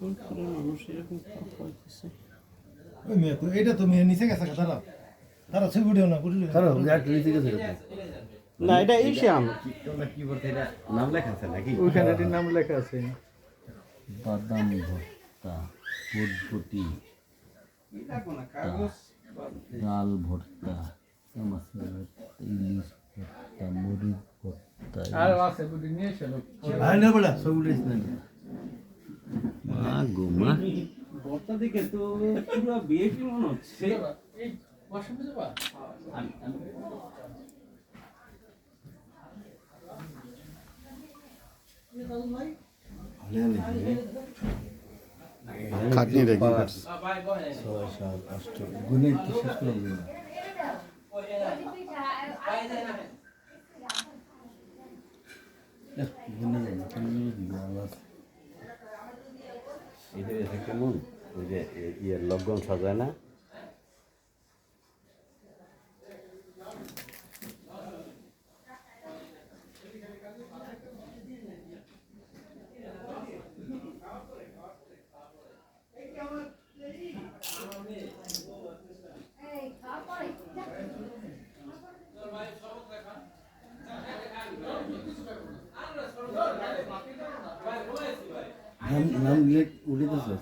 মানুষ এরকম কথা বলতেছে ওই মেয়ে তো এটা তো মেয়ে নিচে গেছে তারা তারা ছবি না নিচে গেছে এটা এশিয়ান কি বলতে এটা নাম লেখা আছে নাকি ওইখানে এটির নাম লেখা আছে। বাদাম ভর্তা ফুটফুটি ডাল ভর্তা ইলিশ ভর্তা মরিচ ভর্তা আর আছে বুটি নিয়ে এসে। ভাই না সব না। মা গো মা বর্তা দিকে তো পুরো বিএপি মনে হচ্ছে। খাটনি রেখে ছয় সাত আষ্ট গুণে তো শেষ করে দিল গুণে আওয়াজ এটা কেমন? ওই যে এ- ইয়ে লকডাউন সাজায় না? নাম নাম লেখ উঠেছে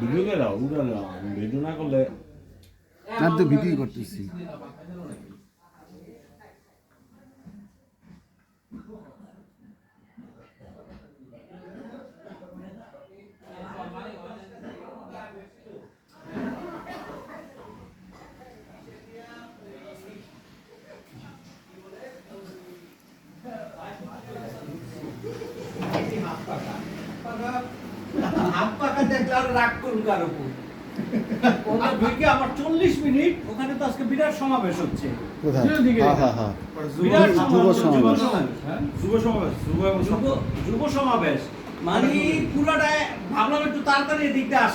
ভিডিও করে উড়ালে ভিডিও না করলে আর তো ভিডিও করতেছি। হাত পাকা দেখলে আর রাগ করুন কার উপর। ওটা ঢুকে আমার চল্লিশ মিনিট ওখানে তো আজকে বিরাট সমাবেশ হচ্ছে। হ্যাঁ হ্যাঁ হ্যাঁ। বিরাট যুব সমাবেশ মানে পুরাটা ভাবলাম একটু তাড়াতাড়ি এদিকটা আসে।